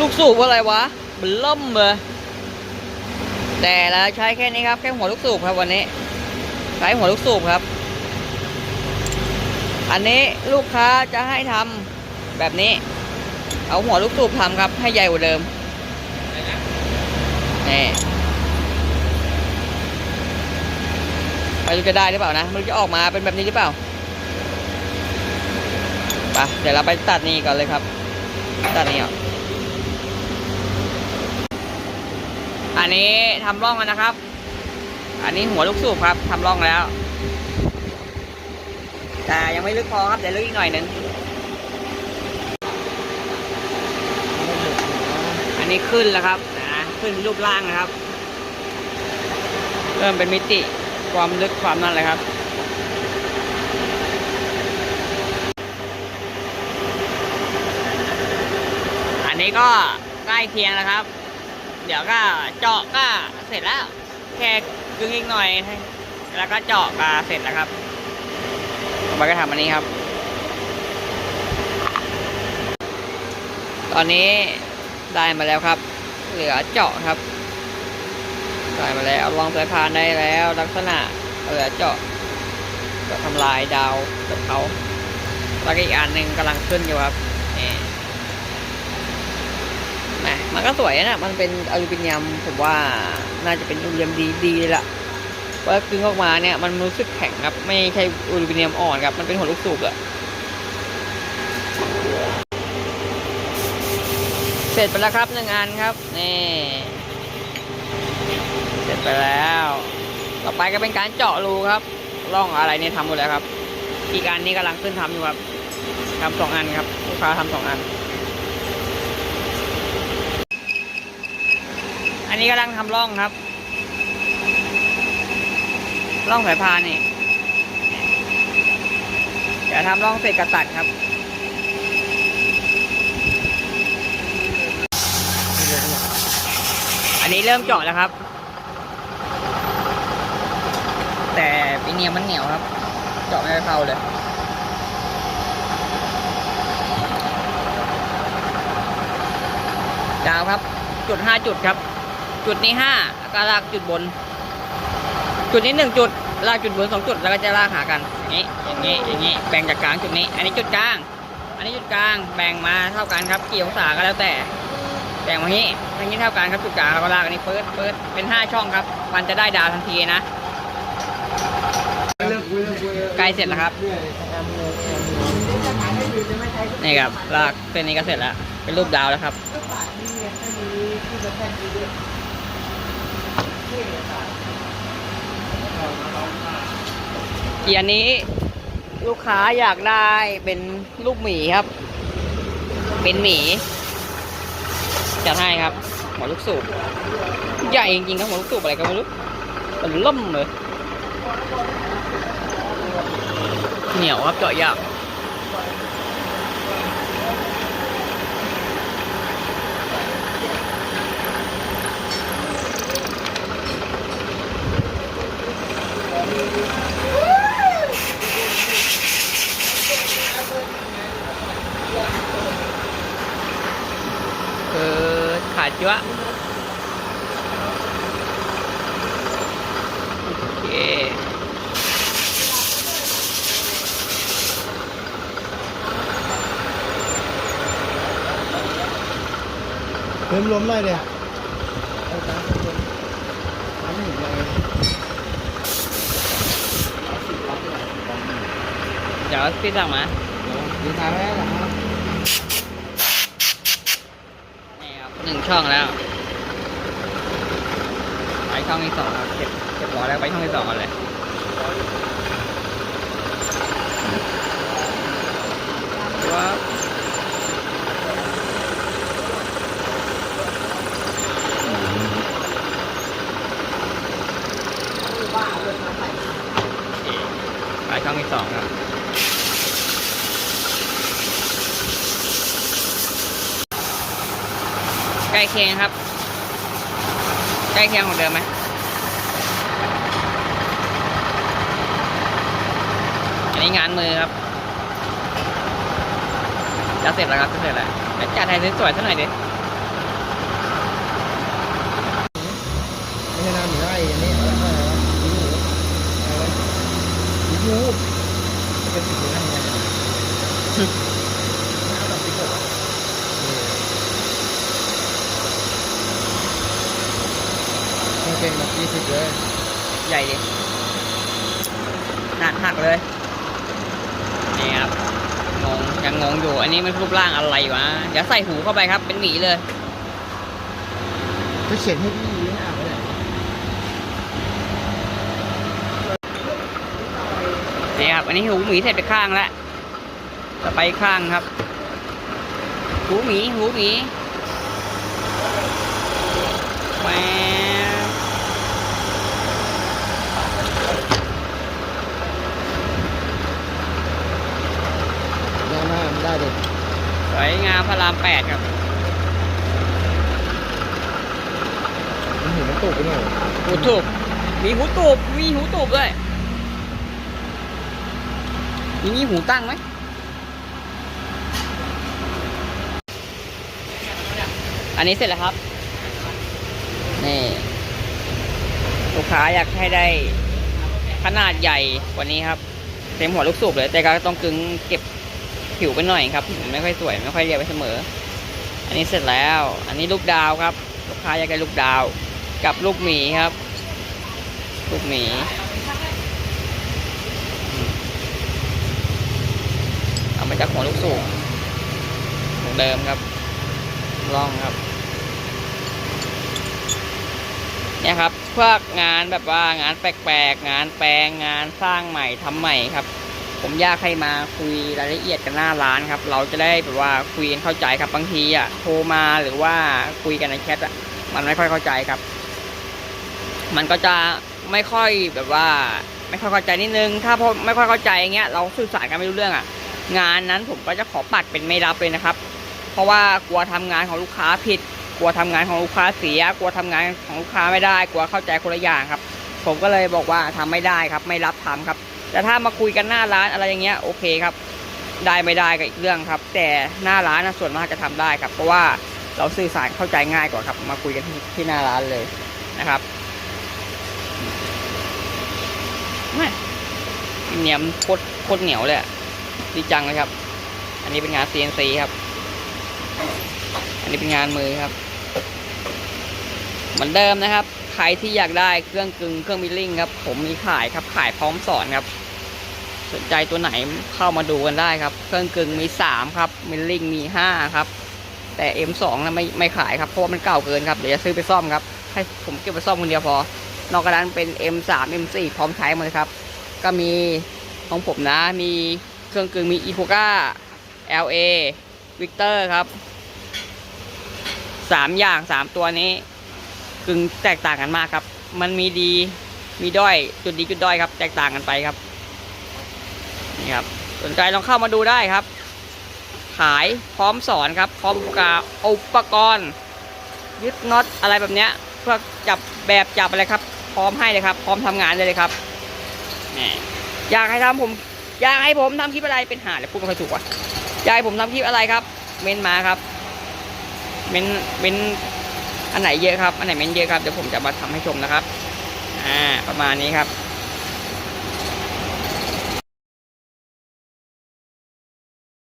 ลูกสูบอะไรวะมันล่มเลยแต่เราใช้แค่นี้ครับ แค่หัวลูกสูบครับวันนี้ ใช้หัวลูกสูบครับ อันนี้ลูกค้าจะให้ทำแบบนี้ เอาหัวลูกสูบทำครับ ให้ใหญ่กว่าเดิมนี่ไม่รู้จะได้หรือเปล่านะไม่รู้จะออกมาเป็นแบบนี้หรือเปล่าไปเดี๋ยวเราไปตัดนี่ก่อนเลยครับ ตัดนี่ออ อันนี้ทำร่องแล้วนะครับ อันนี้หัวลูกสูบครับทำร่องแล้ว แต่ยังไม่ลึกพอครับเดี๋ยวลึกอีกหน่อยหนึ่งอันนี้ขึ้นแล้วครับนะขึ้นรูปร่างนะครับ เริ่มเป็นมิติความลึกความนั่นเลยครับอันนี้ก็ใกล้เคียงแล้วครับ เดี๋ยวก็เจาะก็เสร็จแล้ว แค่กึ่งอีกหน่อย แล้วก็เจาะก็เสร็จแล้วครับต่อไปก็ทำอันนี้ครับ ตอนนี้ได้มาแล้วครับ เหลือเจาะครับ ได้มาแล้วลองสายพานได้แล้วลักษณะเหลือเจาะจะทำลายดาวกับเขาแล้วก็อีกอันหนึ่งกำลังขึ้นอยู่ครับ นี่แหมมันก็สวยนะมันเป็นอลูมิเนียมผมว่าน่าจะเป็นอลูมิเนียมดีดีเลยล่ะเพราะกึ่งออกมาเนี่ย มันรู้สึกแข็งครับ ไม่ใช่อลูมิเนียมอ่อนครับ มันเป็นหัวลูกสูบอะเสร็จไปแล้วครับหนึ่งอันครับนี่เสร็จไปแล้ว ต่อไปก็เป็นการเจาะรูครับร่องอะไรเนี่ยทำหมดแล้วครับ อีกอันนี้กำลังขึ้นทำอยู่ครับทำสองอันครับลูกค้าทำสองอัน นนี้กำลังทำร่องครับร่องสายพานนี่เดี๋ยวทำร่องเสร็จกระตัดครับอันนี้เริ่มเจาะแล้วครับ แต่ปีเนียมันเหนียวครับ เจาะไม่ได้เข้าเลยดาวครับ จุดห้าจุดครับ จุดนี้ห้าแล้วก็ลากจุดบน จุดนี้หนึ่งจุด ลากจุดบนสองจุด แล้วก็จะลากหากันอย่างนี้ อย่างนี้ อย่างนี้ แบ่งจากกลางจุดนี้ อันนี้จุดกลาง อันนี้จุดกลาง แบ่งมาเท่ากันครับ กี่องศาก็แล้วแต่ แบ่งมาอย่างนี้อย่างนี้เท่ากันครับ จุดกลางแล้วก็ลากอันนี้เปิดเปิดเป็นห้าช่องครับ มันจะได้ดาวทันทีนะใกล้เสร็จแล้วครับ นี่ครับ ลากเส้นนี้ก็เสร็จแล้ว เป็นรูปดาวแล้วครับ เกียร์นี้ลูกค้าอยากได้เป็นลูกหมีครับ เป็นหมีจัดให้ครับหัวลูกสูบใหญ่จริงๆครับหัวลูกสูบอะไรก็ไม่รู้มันล่มเลยเหนียวครับเจาะยาก เออขาดเยอะโอเคเพิ่มรวมหน่อยเดียว เดี๋ ยวพี่สั่งมาดีทายแรกเหรอครับนี่ครับหนึ่งช่องแล้ว ไปช่องที่สองครับเก็บเก็บร้อยแล้วไปช่องที่สองกันเลยว้าวไปช่องที่สองครับ ใกล้เคียงครับ ใกล้เคียงของเดิมไหมอันนี้งานมือครับ จะเสร็จแล้วครับจะเสร็จแล้วเดี๋ยวจัดไทยสวยๆสักหน่อยดิ ไม่ใช่น้ำหมูไร่อันนี้อะไรวะลิ้นหมูอะไรวะลิ้นหมูจะเป็นสิ่งที่นั่นไงน้ำแบบที่ผมนี่ เป็นแบบยี่สิบเลย ใหญ่ดิหนักหักเลย นี่ครับ งง ยังงงอยู่ อันนี้มันรูปร่างอะไรวะ เดี๋ยวใส่หูเข้าไปครับ เป็นหมีเลย ก็เขียนให้พี่ไม่อ่านไม่ได้นี่ครับ อันนี้หูหมีเสร็จไปข้างแล้วต่อไปข้างครับ หูหมี หูหมีแหวว ย่างหน้ามันได้เด็ก สวยงามพระรามแปดครับมันหูมันตุกไปหน่อยหูตูบมีหูตูบมีหูตูบด้วยมีนี่หูตั้งไหมอันนี้เสร็จแล้วครับ นี่ลูกค้าอยากให้ได้ขนาดใหญ่กว่านี้ครับ เต็มหัวลูกสูบเลย แต่ก็ต้องกึงเก็บ ผิวไปหน่อยครับมันไม่ค่อยสวยไม่ค่อยเรียบไปเสมอ อันนี้เสร็จแล้ว อันนี้ลูกดาวครับ ลูกค้าอยากได้ลูกดาว กับลูกหมีครับ ลูกหมีเอามาจากหัวลูกสูงเหมือนเดิมครับล่องครับเนี่ยครับพวกงานแบบว่างานแปลกๆ งานแปลงงานสร้างใหม่ทำใหม่ครับ ผมอยากให้มาคุยรายละเอียดกันหน้าร้านครับ เราจะได้แบบว่าคุยกันเข้าใจครับบางทีอะโทรมาหรือว่าคุยกันในแชทอะมันไม่ค่อยเข้าใจครับ มันก็จะไม่ค่อยแบบว่า ไม่ค่อยเข้าใจนิดนึง ถ้าพอไม่ค่อยเข้าใจอย่างเงี้ยเราสื่อสารกันไม่รู้เรื่องอะ งานนั้นผมก็จะขอปัดเป็นไม่รับเลยนะครับ เพราะว่ากลัวทำงานของลูกค้าผิด กลัวทำงานของลูกค้าเสีย กลัวทำงานของลูกค้าไม่ได้ กลัวเข้าใจคนละอย่างครับ ผมก็เลยบอกว่าทำไม่ได้ครับ ไม่รับทำครับ แต่ถ้ามาคุยกันหน้าร้านอะไรอย่างเงี้ยโอเคครับ ได้ไม่ได้ก็อีกเรื่องครับ แต่หน้าร้านนะส่วนมากจะทำได้ครับ เพราะว่าเราสื่อสารเข้าใจง่ายกว่าครับ มาคุยกันที่ที่หน้าร้านเลยนะครับแม่เหนียมโคตรโคตรเหนียวเลยดีจังเลยครับ อันนี้เป็นงาน CNC ครับ อันนี้เป็นงานมือครับ เหมือนเดิมนะครับ รที่อยากได้เครื่องกึ่งเครื่องมิลลิ่งครับ ผมมีขายครับขายพร้อมสอนครับ สนใจตัวไหนเข้ามาดูกันได้ครับ เครื่องกึ่งมีสามครับมิลลิ่งมีห้าครับ แต่ M2 นะไม่ไม่ขายครับเพราะมันเก่าเกินครับเดี๋ยวจะซื้อไปซ่อมครับ ให้ผมเก็บไปซ่อมคนเดียวพอ นอกจากนั้นเป็น M3 M4 พร้อมใช้หมดเลยครับ ก็มีของผมนะมีเครื่องกึ่งมี e p o c a LA Victor ครับสามอย่างสามตัวนี้ กึ่งแตกต่างกันมากครับ มันมีดีมีด้อยจุดดีจุดด้อยครับ แตกต่างกันไปครับนี่ครับสนใจลองเข้ามาดูได้ครับ ขายพร้อมสอนครับพร้อมกับอุปกรณ์ ยึดน็อตอะไรแบบเนี้ยเพื่อจับแบบจับอะไรครับ พร้อมให้เลยครับ พร้อมทำงานเลยครับอยากให้ทำผม อยากให้ผมทำคลิปอะไรเป็นหาเลยพูดไม่ค่อยถูกว่ะอยากให้ผมทำคลิปอะไรครับ เม้นมาครับ เม้นเม้น อันไหนเยอะครับ อันไหนเม้นเยอะครับ เดี๋ยวผมจะมาทำให้ชมนะครับ อ่า ประมาณนี้ครับ